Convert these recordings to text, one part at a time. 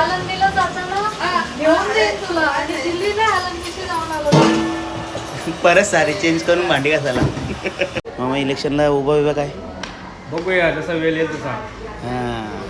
आळंदीला जाताना घेऊन देईन तुला. आणि दिल्लीला आळंदीशी जाऊन आलो. परत सारे चेंज करून भांडी घासायला. मामा इलेक्शनला उभा उभा काय? बघूया जसा वेळ येईल तसा. हां.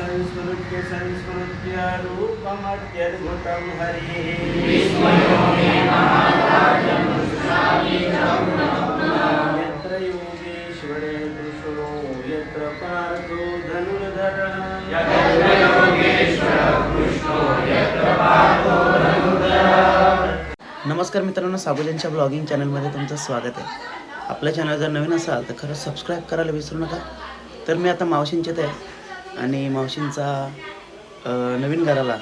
संस्कृत्य संस्कृत्य रूपमत्यद्भुतं हरिः। साबुजांच्या ब्लॉगिंग चॅनलमध्ये तुमचं स्वागत आहे. आपल्या चॅनल जर नवीन असाल तर खरंच सबस्क्राईब करायला विसरू नका. तर मी आता मावशींच्यात आहे आणि मावशींचा नवीन घराला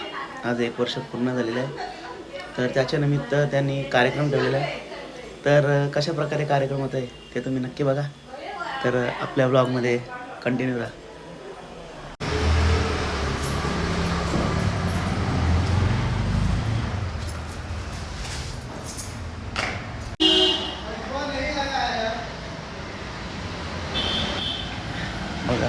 आज एक वर्ष पूर्ण झालेलं आहे. तर त्याच्या निमित्त त्यांनी कार्यक्रम ठेवलेला आहे. तर कशा प्रकारे कार्यक्रम होत आहे ते तुम्ही नक्की बघा. तर आपल्या ब्लॉगमध्ये कंटिन्यू राहा बघा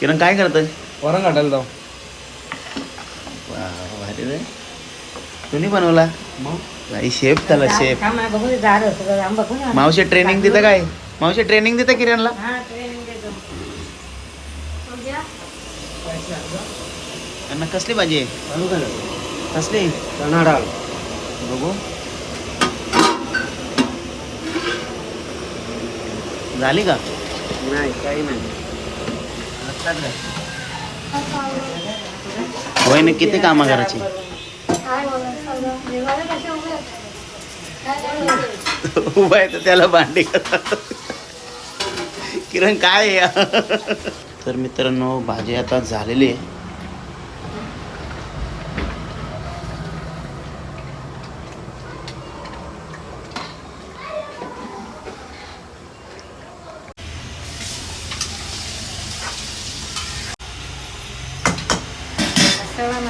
किरण काय करतोय? वरण काढायला जाऊ. भारी रे. तुम्ही बनवला? नाही शेफ त्याला शेफ. मावशी ट्रेनिंग देतं काय? मावशी ट्रेनिंग देतं किरणला? त्यांना कसली भाजी आहे? कसली? डाळ. बघू. झाली का? नाही काही नाही. वहिनी किती कामं करायची? उभा आहे तर त्याला भांडी करतात. किरण काय तर मित्रांनो भाजी आता झालेली आहे.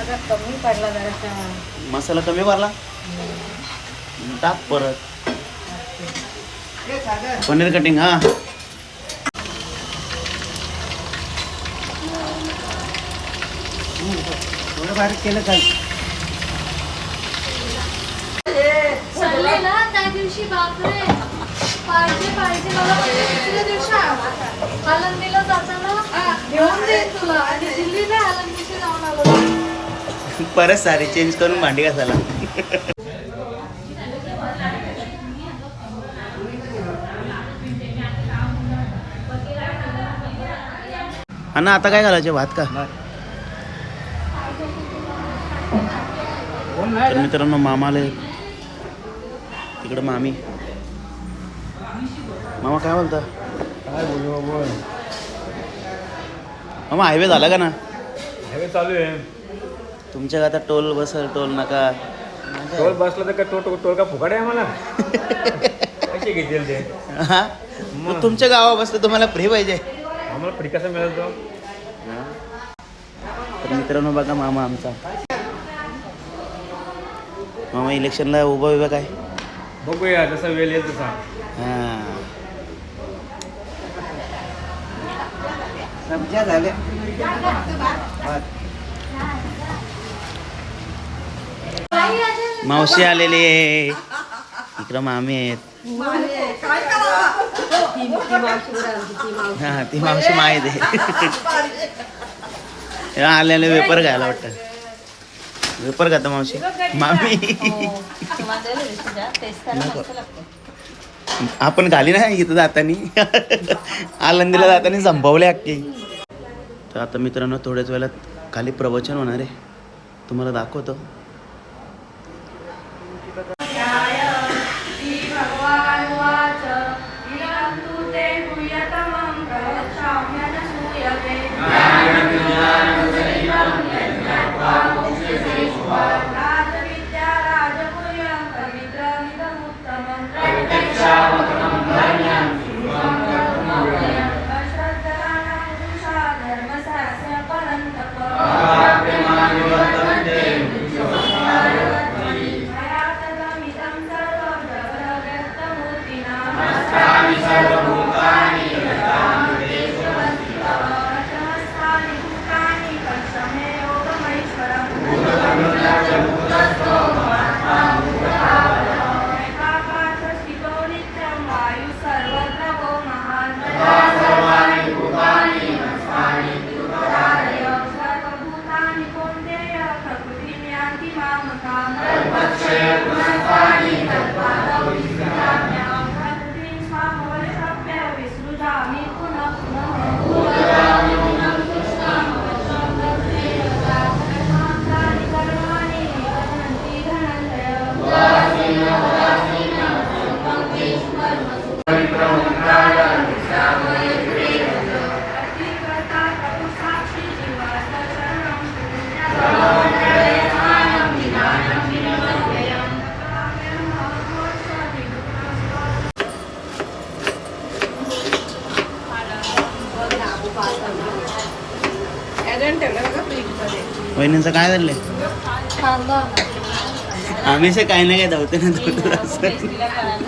मसाला कमी पडला जरासा मसाला कमी भरला टाक परत. पनीर कटिंग हा. थोडं बारीक केलं काय? चालले ना त्या दिवशी बापरे. पाहिजे पाहिजे. मला दुसऱ्या दिवशी जाताना घेऊन देईन तुला. आणि दिल्लीला जाऊन आलो परत सारे चेंज करून भांडी घासायला. अण्णा आता काय घालायचे? भात का? तर मित्रांनो मामाले. तिकडं मामी. मामा काय बोलता? काय बोलू बाबा? मामा हायवे झाला का ना? हायवे चालू आहे. तुमच्या आता टोल बसल टोल नका. टोल बसला तर काय टोल टोल का फुकाट आहे आम्हाला? कसे घेतील ते. हा? मग. तुमच्या गावा बसलं तुम्हाला फ्री पाहिजे. आम्हाला फ्री कसं मिळेल तो? तर मित्रांनो बघा मामा आमचा. मामा इलेक्शनला उभा उभा काय? बघूया जसा वेळ येईल तसा. हां. सब्जा झाल्या काही असेल मावशी आलेली आहे. इकडं मामी आहेत. हा ती मावशी माहीत आहे. आलेले वेपर घ्यायला वाटतं. वेपर खाता मावशी. मामी. आपण घाली ना इथं जातानी. आलंदीला जातानी संपवले अख्खी तर आता मित्रांनो थोड्याच वेळात खाली प्रवचन होणार आहे. तुम्हाला दाखवतो. Chip was fine. वहिनींचं काय झालंय? आम्ही काही नाही काय धावते ना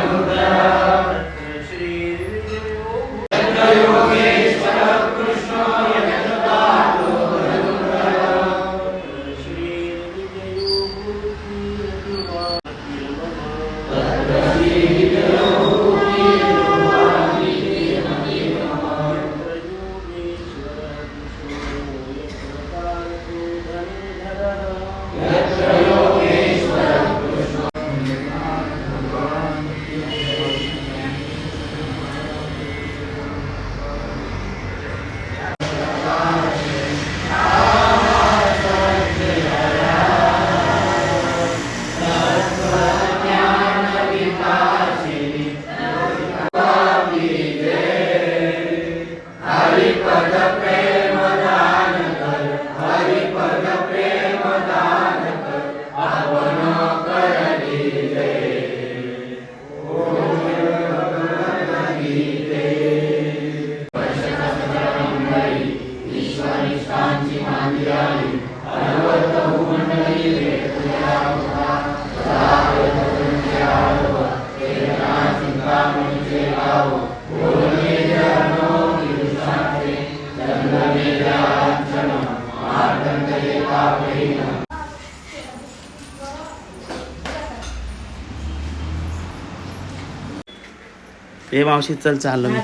ए मावशी चल चाललो मी.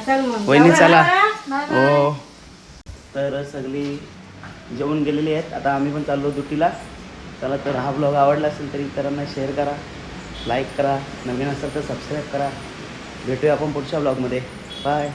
वहिनी चला. हो. तर सगळी जेवून गेलेली आहेत. आता आम्ही पण चाललो दुटीला. चला तर हा ब्लॉग आवडला असेल तर इतरांना शेअर करा लाईक करा. नवीन असेल तर सबस्क्राईब करा. भेटूया आपण पुढच्या ब्लॉगमध्ये बाय